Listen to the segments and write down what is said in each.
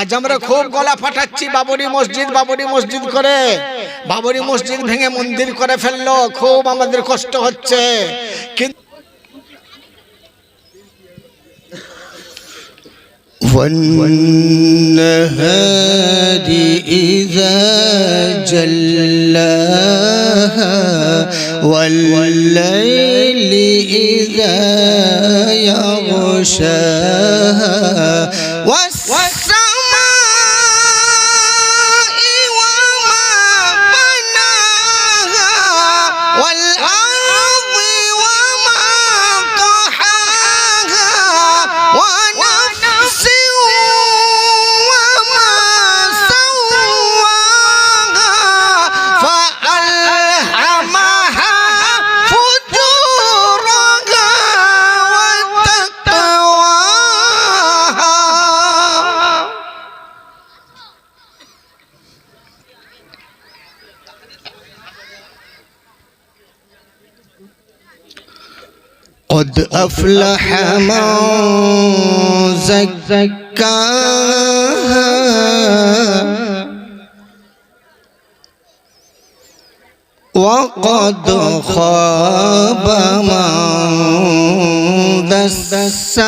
আজ আমরা খুব গলা ফাটাচ্ছি বাবরি মসজিদ বাবরি মসজিদ করে বাবরি মসজিদ ভেঙে মন্দির করে ফেললো খুব আমাদের কষ্ট হচ্ছে কিন্তু والنهار إذا جلاها والليل إذا يغشاها والسماء قد أفلح من زكاها وقد خاب من دساها.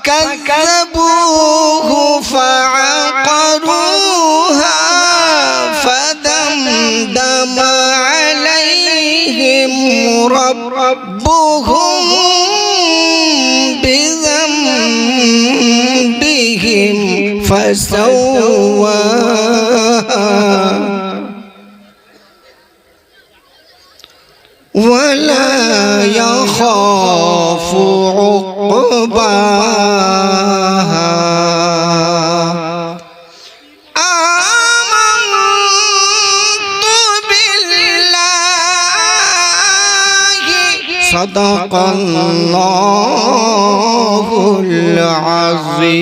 فكذبوه فعقروها فدمدم عليهم ربهم بذنبهم فسواها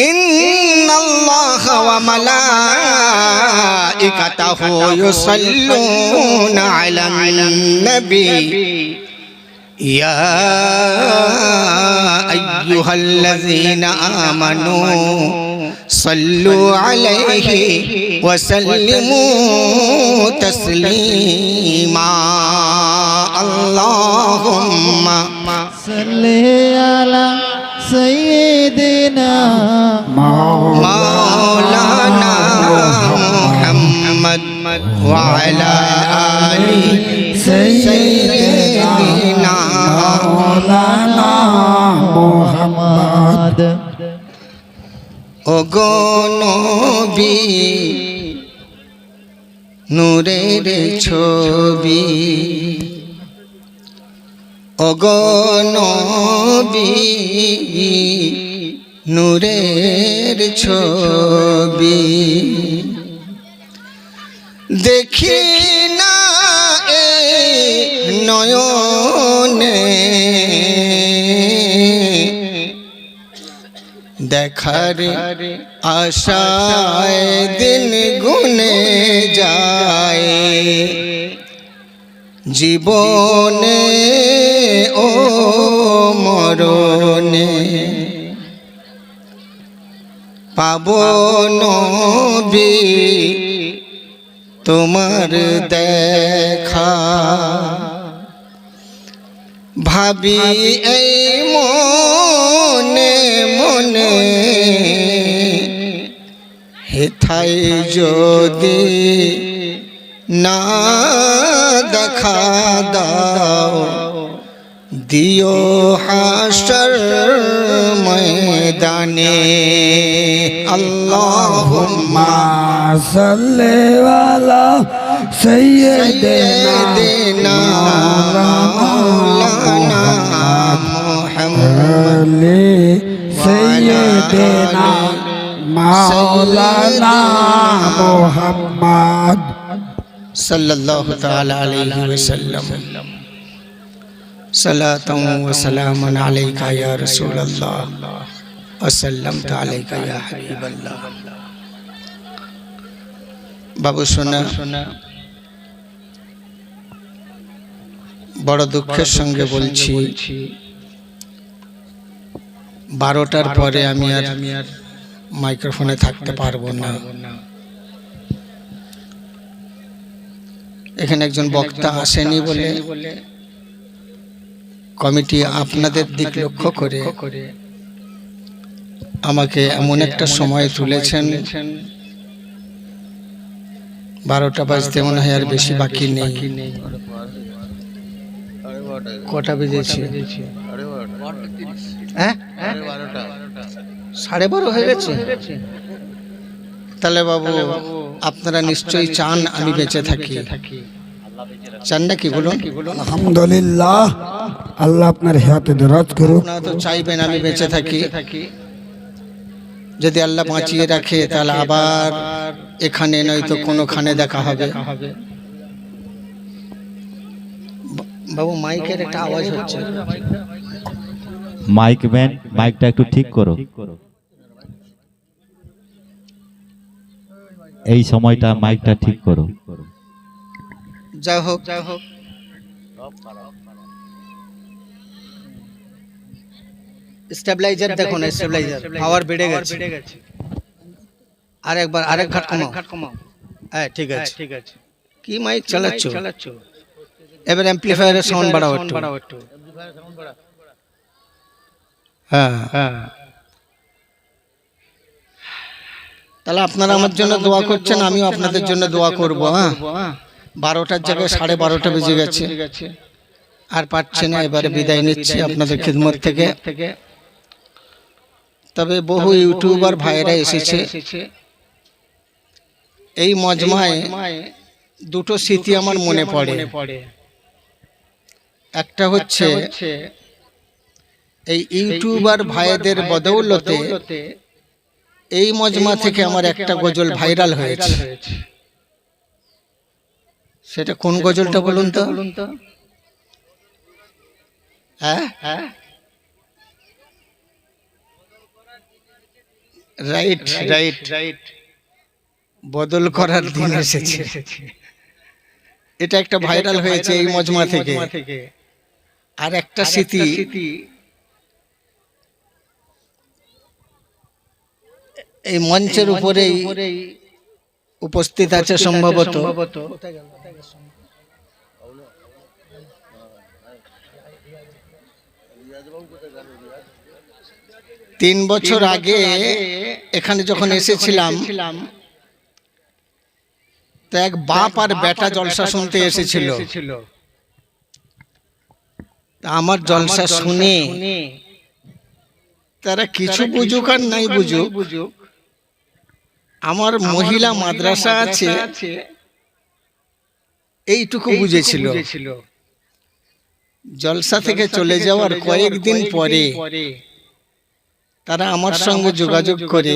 إن الله وملائكته يصلون على النبي. يا أيها الذين آمنوا صلوا عليه وسلموا تسليما. اللهم صل على سيدنا مولانا محمد وعلى آل سيدنا مولانا محمد অগনবী নূরের ছবি অগনবী নূরের ছবি। দেখি না এ নয়নে দেখার আশায় দিন গুনে যায়। জীবনে ও মরণে পাব নবী তোমার দেখা। ভাবি এই মনে মনে হেথাই যদি না দেখা দাও দিও হাসর ময়দানে। আল্লাহুম্মা সাল্লিওয়ালা সাইয়্যিদিনা মাওলানা মুহাম্মদ সাইয়্যিদিনা মাওলানা মুহাম্মদ। সাল্লাল্লাহু তাআলা আলাইহি ওয়াসাল্লাম। সালাতাম ওয়া আলাইকা ইয়া রাসূলুল্লাহ। ওয়া ইয়া হাবিবাল্লাহ। বাবু সোনা বড় দুঃখের সঙ্গে বলছি, বারোটার পরে আমি আর মাইক্রোফোনে থাকতে পারব না। এখানে একজন বক্তা আসেনি বলে কমিটি আপনাদের দিক লক্ষ্য করে আমাকে এমন একটা সময় তুলেছেন। বারোটা বাজতে মনে হয় আর বেশি বাকি নেই। কটা বেজেছে? হ্যাঁ? সাড়ে বারো হয়ে গেছে? তাহলে বাবু আপনারা নিশ্চয়ই চান আমি বেঁচে থাকি। চান নাকি বলুন? আলহামদুলিল্লাহ আল্লাহ আপনার হাতে দরাজ করুক। আপনারা তো চাইবেন আমি বেঁচে থাকি। যদি আল্লাহ বাঁচিয়ে রাখে তাহলে আবার এখানে নয়তো কোনোখানে দেখা হবে। বাবু মাইকের একটা আওয়াজ হচ্ছে। মাইক ম্যান মাইকটা একটু ঠিক করো। এই সময়টা মাইকটা ঠিক করো। যা হোক যা হোক স্টেবিলাইজার দেখো না স্টেবিলাইজার। পাওয়ার বেড়ে গেছে। আর একবার আরেক ঘাট কমাও। হ্যাঁ ঠিক আছে। ঠিক আছে। কি মাইক চালাচ্ছ? এবার অ্যাম্পলিফায়ারের সাউন্ড বাড়াও একটু। হ্যাঁ। হ্যাঁ। তাহলে আপনারা আমার জন্য দোয়া করছেন আমিও আপনাদের জন্য দোয়া করব হ্যাঁ। বারোটার জায়গায় সাড়ে বারোটা বেজে গেছে। আর পারছি না এবারে বিদায় নিচ্ছি আপনাদের খিদমত থেকে। তবে বহু ইউটিউবার ভাইরা এসেছে। এই মজমায় দুটো স্মৃতি আমার মনে পড়ে। একটা হচ্ছে এই ইউটিউবার ভাইদের বদৌলতে এই মজমা থেকে আমার একটা গজল ভাইরাল হয়েছে। সেটা কোন গজলটা বলুন তো? হ্যাঁ? হ্যাঁ? রাইট রাইট রাইট বদল করার দিন এসেছে। এটা একটা ভাইরাল হয়েছে এই মজমা থেকে। আর একটা স্মৃতি। এই মঞ্চের উপরেই উপস্থিত আছে সম্ভবত। তিন বছর আগে এখানে যখন এসেছিলাম তো এক বাপ আর বেটা জলসা শুনতে এসেছিল। আমার জলসা শুনে তারা কিছু বুঝুক আর নাই বুঝুক। বুঝুক। আমার মহিলা মাদ্রাসা আছে এইটুকু বুঝেছিল। জলসা থেকে চলে যাওয়ার কয়েকদিন পরে তারা আমার সঙ্গে যোগাযোগ করে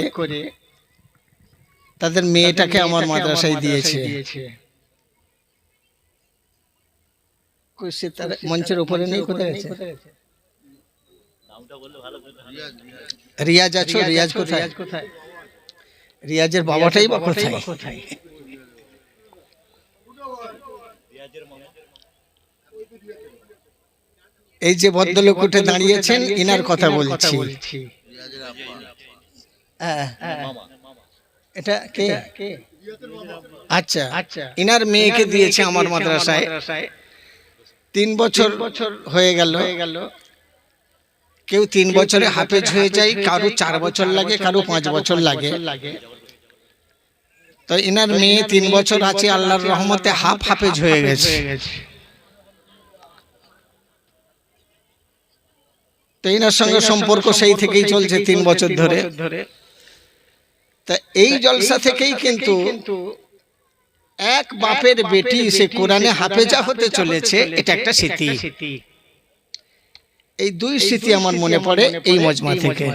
তাদের মেয়েটাকে আমার মাদ্রাসায় দিয়েছে। মঞ্চের উপরে নেই কোথায় আছে? রিয়াজ আছো? রিয়াজ কোথায়? কোথায়? রিয়াজের বাবাটাই বা কোথায়? এই যে ভদ্রলোক উঠে দাঁড়িয়েছেন ইনার কথা বলছি। হ্যাঁ, এটা কে? আচ্ছা আচ্ছা। ইনার মেয়েকে দিয়েছে আমার মাদ্রাসায়। তিন বছর হয়ে গেল। হয়ে গেল। কেউ তিন বছরে হাফেজ হয়ে যায় কারও চার বছর লাগে কারও পাঁচ বছর লাগে। তো ইনার মেয়ে তিন বছর আছে আল্লাহর রহমতে হাফ হাফেজ হয়ে গেছে। তো ইনার সঙ্গে সম্পর্ক সেই থেকেই চলছে তিন বছর ধরে। তা এই জলসা থেকেই কিন্তু এক বাপের বেটি সে কোরআনে হাফেজা হতে চলেছে এটা একটা স্মৃতি। এই দুই স্মৃতি আমার মনে পড়ে এই মজমা থেকে।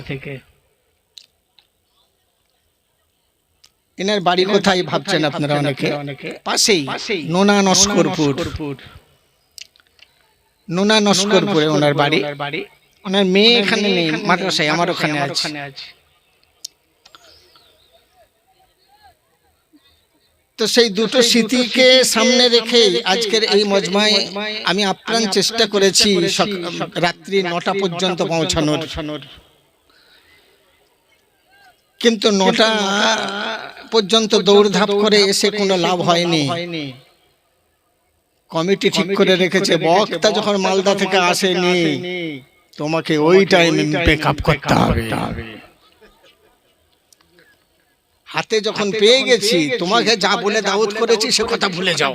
এনার বাড়ি কোথায় ভাবছেন আপনারা অনেকে? পাশেই নোনা নস্করপুর। নোনা নস্করপুরে। ওনার বাড়ি। ওনার মেয়ে এখানে নেই মাদ্রাসায় আমার ওখানে আছে। তো সেই দুটো স্মৃতিকে সামনে রেখে আজকের এই মজমায় আমি আপ্রাণ চেষ্টা করেছি রাত্রি নটা পর্যন্ত পৌঁছানোর। কিন্তু নটা পর্যন্ত দৌড়ধাপ করে এসে কোনো লাভ হয়নি। কমিটি ঠিক করে রেখেছে বক্তা যখন মালদা থেকে আসেনি তোমাকে ওই টাইমে পেক আপ করতে হবে। হাতে যখন পেয়ে গেছি তোমাকে যা বলে দাউদ করেছি সে কথা ভুলে যাও।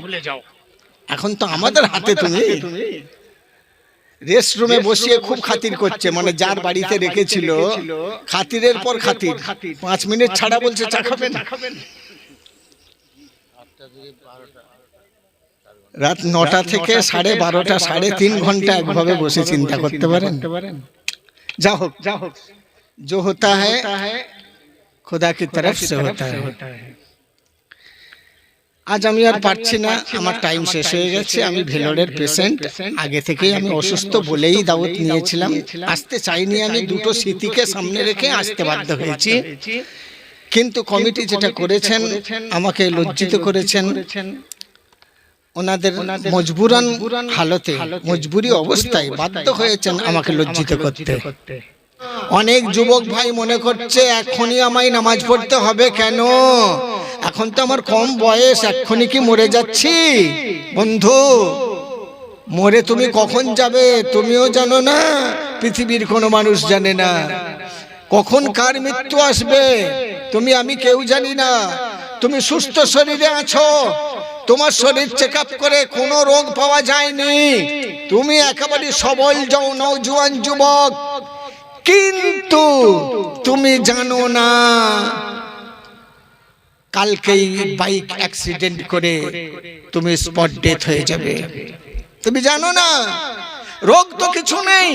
এখন তো আমাদের হাতে তুমি। রেস্ট রুমে বসিয়ে খুব খাতির করছে মানে যার বাড়িতে রেখেছিল খাতিরের পর খাতির পাঁচ মিনিট ছাড়া বলছে চা খাবেন রাত নটা থেকে সাড়ে বারোটা সাড়ে তিন ঘন্টা একভাবে বসে চিন্তা করতে পারেন যা হোক যা হোক जो होता है खुदा की तरफ से होता है আজ আমি আর পারছি না আমার টাইম শেষ হয়ে গেছে আমি ভেলোরের পেশেন্ট আগে থেকেই আমি অসুস্থ বলেই দাওয়াত নিয়েছিলাম। আসতে চাইনি আমি দুটো স্মৃতিকে সামনে রেখে আসতে বাধ্য হয়েছি। কিন্তু কমিটি যেটা করেছেন আমাকে লজ্জিত করেছেন। ওনাদের মজবুরান হালতে মজবুরি অবস্থায় বাধ্য হয়েছেন আমাকে লজ্জিত করতে। অনেক যুবক ভাই মনে করছে এখনই আমায় নামাজ পড়তে হবে কেন? এখন তো আমার কম বয়স, এক্ষুনি কি মরে যাচ্ছি? বন্ধু, মরে তুমি কখন যাবে তুমিও জানো না, পৃথিবীর কোনো মানুষ জানে না। কখন কার মৃত্যু আসবে, তুমি আমি কেউ জানি না। তুমি সুস্থ শরীরে আছো, তোমার শরীর চেক করে কোনো রোগ পাওয়া যায়নি। তুমি একেবারে সবল যাও নৌজুয়ান যুবক। কিন্তু তুমি জানো না কালকেই বাইক অ্যাক্সিডেন্ট করে তুমি স্পট ডেথ হয়ে যাবে। তুমি জানো না রোগ তো কিছু নেই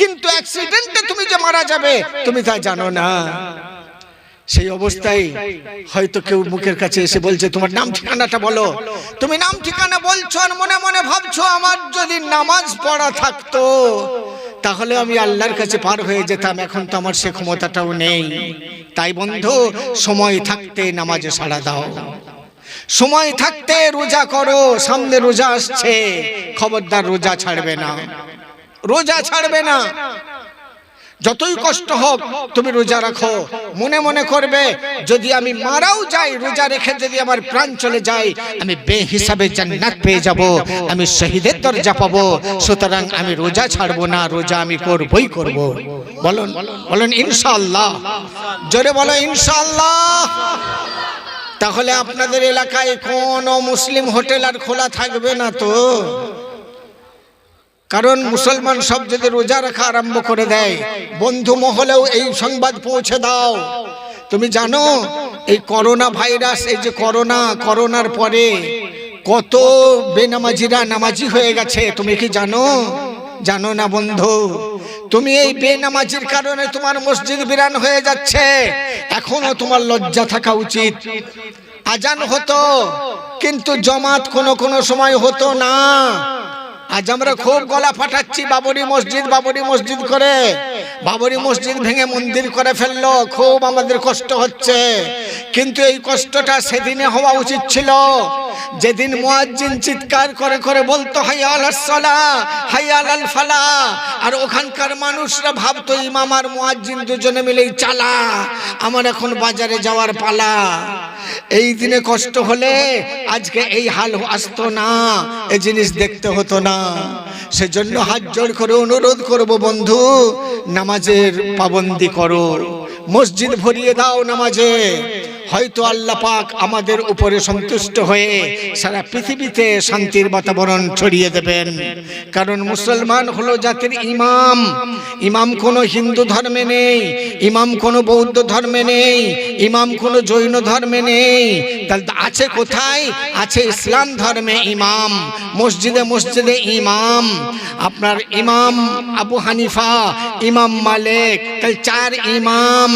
কিন্তু অ্যাক্সিডেন্টে তুমি যে মারা যাবে তুমি তা জানো না। সেই অবস্থায় হয়তো কেউ মুখের কাছে এসে বলছে, তোমার নাম ঠিকানাটা বলো। তুমি নাম ঠিকানা বলছো আর মনে মনে ভাবছ আমার যদি নামাজ পড়া থাকতো, তাহলে আমি আল্লাহর কাছে পার হয়ে যেতাম। এখন তো আমার সে ক্ষমতাটাও নেই। তাই বন্ধু, সময় থাকতে নামাজে সাড়া দাও। সময় থাকতে রোজা করো, সামনে রোজা আসছে, খবরদার রোজা ছাড়বে না। রোজা ছাড়বে না। যতই কষ্ট হোক তুমি রোজা রাখো। মনে মনে করবে যদি আমি মারাও যাই রোজা রেখে যদি আমার প্রাণ চলে যায় আমি বে হিসাবে জান্নাত পেয়ে যাব। আমি শহীদের দরজা পাবো। সুতরাং আমি রোজা ছাড়বো না রোজা আমি করবই করব। বলুন বলুন ইনশাআল্লাহ। জোরে বলো ইনশাআল্লাহ। তাহলে আপনাদের এলাকায় কোনো মুসলিম হোটেল আর খোলা থাকবে না তো? কারণ মুসলমান সব যদি রোজা রাখা আরম্ভ করে দেয়, বন্ধু মহলেও এই সংবাদ পৌঁছে দাও। তুমি জানো, এই করোনা ভাইরাস, এই যে করোনা, করোনার পরে কত বেনামাজিরা নামাজি হয়ে গেছে। তুমি কি জানো? জানো না বন্ধু? তুমি এই বেনামাজির কারণে তোমার মসজিদ বিরান হয়ে যাচ্ছে। এখনও তোমার লজ্জা থাকা উচিত। আজান হতো, কিন্তু জমাত কোনো কোনো সময় হতো না। আজ আমরা খুব গলা ফাটাচ্ছি, বাবরি মসজিদ বাবরি মসজিদ করে। বাবরি মসজিদ ভেঙে মন্দির করে ফেলল, খুব আমাদের কষ্ট হচ্ছে। কিন্তু এই কষ্টটা সেদিনে হওয়া উচিত ছিল। যেদিন মুয়াজ্জিন চিৎকার করে করে বলতো হাইয়াল সালা হাইয়াল আল ফালা আর ওখানকার মানুষরা ভাবতো ইমাম আর মুয়াজ্জিন দুজনে মিলেই চালা, আমার এখন বাজারে যাওয়ার পালা। এই দিনে কষ্ট হলে আজকে এই হাল আসতো না এই জিনিস দেখতে হতো না। সেজন্য হাত জোর করে অনুরোধ করব, বন্ধু, নামাজের পাবন্দি করো। মসজিদ ভরিয়ে দাও নামাজে। হয়তো আল্লাহ পাক আমাদের উপরে সন্তুষ্ট হয়ে সারা পৃথিবীতে শান্তির বাতাবরণ ছড়িয়ে দেবেন। কারণ মুসলমান হলো জাতির ইমাম। ইমাম কোনো হিন্দু ধর্মে নেই, ইমাম কোনো বৌদ্ধ ধর্মে নেই, ইমাম কোনো জৈন ধর্মে নেই। তাহলে আছে কোথায়? আছে ইসলাম ধর্মে ইমাম, মসজিদে মসজিদে ইমাম। আপনার ইমাম আবু হানিফা, ইমাম মালিক, তাহলে চার ইমাম।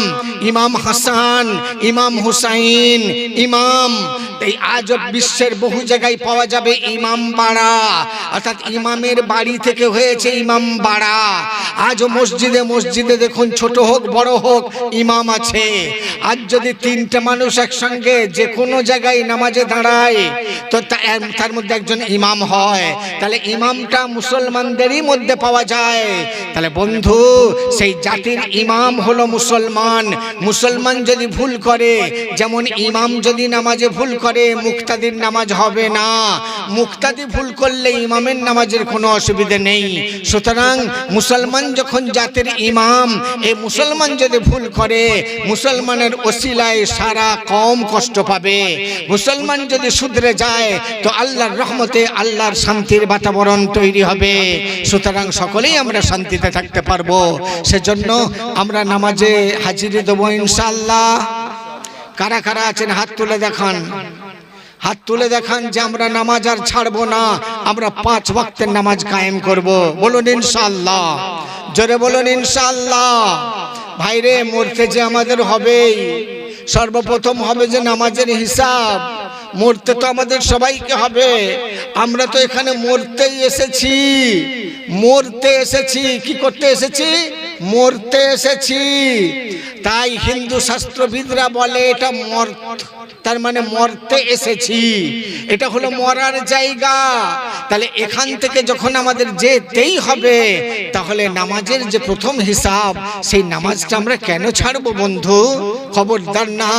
ইমাম হাসান, ইমাম হুসাইন ইমাম এই আজ বিশ্বের বহু জায়গায় পাওয়া যাবে ইমাম বাড়া। অর্থাৎ ইমামের বাড়ি থেকে হয়েছে ইমাম বাড়া। আজও মসজিদে মসজিদে দেখুন ছোট হোক, বড় হোক, ইমাম আছে। আজ যদি তিনটে মানুষ একসঙ্গে যে কোনো জায়গায় নামাজে দাঁড়ায়, তা- তার মধ্যে একজন ইমাম হয়। তাহলে ইমামটা মুসলমানদেরই মধ্যে পাওয়া যায়। তাহলে বন্ধু, সেই জাতির ইমাম হলো মুসলমান। মুসলমান যদি ভুল করে, যেমন ইমাম যদি নামাজে ভুল করে মুক্তাদির নামাজ হবে না। মুক্তাদি ভুল করলে ইমামের নামাজের কোনো অসুবিধে নেই। সুতরাং মুসলমান যখন জাতির ইমাম এই মুসলমান যদি ভুল করে, মুসলমানের ওসিলায় সারা কম কষ্ট পাবে। মুসলমান যদি শুধরে যায়, তো আল্লাহর রহমতে আল্লাহর শান্তির বাতাবরণ তৈরি হবে। সুতরাং সকলেই আমরা শান্তিতে থাকতে পারব। সেজন্য আমরা নামাজে হাজিরি দেবো ইনশাল্লাহ কারা কারা আছেন হাত তুলে দেখান। হাত তুলে দেখান যে আমরা নামাজ আর ছাড়বো না, আমরা পাঁচ ওয়াক্তের নামাজ কায়েম করব। বলুন ইনশাল্লাহ জোরে বলুন ইনশাল্লাহ ভাইরে মরতে যে আমাদের হবেই সর্বপ্রথম হবে যে নামাজের হিসাব। মরতে তো আমাদের সবাইকে হবে। আমরা তো এখানে মরতেই এসেছি। মরতে এসেছি। কি করতে এসেছি? মরতে এসেছি। তাই হিন্দু শাস্ত্রবিদরা বলে এটা মর তার মানে মরতে এসেছি। এটা হলো মরার জায়গা। তাহলে এখান থেকে যখন আমাদের যেতেই হবে, তাহলে নামাজের যে প্রথম হিসাব, সেই নামাজটা আমরা কেন ছাড়বো বন্ধু? খবরদার না।